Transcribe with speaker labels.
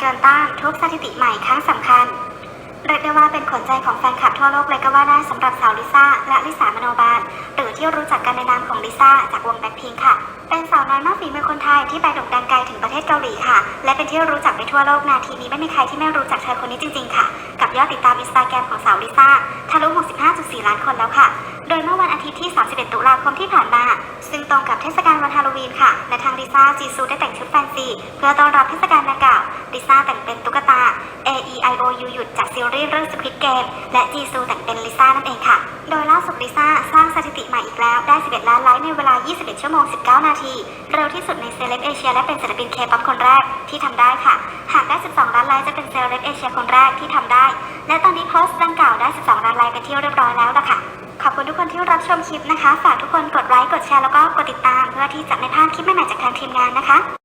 Speaker 1: เกินต้านทุบสถิติใหม่ครั้งสำคัญ เรียกได้ว่าเป็นขวัญใจของแฟนคลับทั่วโลกเลยก็ว่าได้สำหรับสาวลิซ่าและลิสามโนบาลหรือที่รู้จักกันในนามของลิซ่าจากวงแบ็คพิงค่ะ เป็นสาวน้อยมากฝีมือคนไทยที่ไปโด่งดังไกลถึงประเทศเกาหลีค่ะ และเป็นที่รู้จักไปทั่วโลกนาทีนี้ไม่มีใครที่ไม่รู้จักเธอคนนี้จริงๆค่ะ กับยอดติดตามอินสตาแกรมของสาวลิซ่าทะลุ 65.4 ล้านคนแล้วค่ะ โดยเมื่อวันอาทิตย์ที่ 31 ตุลาคมที่ผ่านมา ซึ่งตรงกับเทศกาล วันฮาโลวีนค่ะ และทางลิซ่าจีซูได้แต่งชุดแฟนซี เพื่อต้อนรับเทศกาลดังกล่าวลิซ่าแต่งเป็นตุ๊กตา A E I O U หยุดจากซีรีส์เรื่อง Squid Game และจีซูแต่งเป็นลิซ่านั่นเองค่ะ โดยล่าสุดลิซ่าสร้างสถิติใหม่อีกแล้ว ได้ 11 ล้านไลค์ในเวลา 21 ชั่วโมง 19 นาที เร็วที่สุดในเซเลบเอเชียและเป็นศิลปินเคป๊อปคนแรกที่ทำได้ค่ะ หากได้ 12 ล้านไลค์จะเป็นเซเลบเอเชียคนแรกที่ทำได้ และตอนนี้โพสต์ดังกล่าวได้ 12 ล้านไลค์เป็นที่เรียบร้อยแล้ว คุณทุกคนที่รับชมคลิปนะคะ ฝากทุกคนกดไลค์ กดแชร์ แล้วก็กดติดตาม เพื่อที่จะไม่พลาดคลิปใหม่ๆจากทางทีมงานนะคะ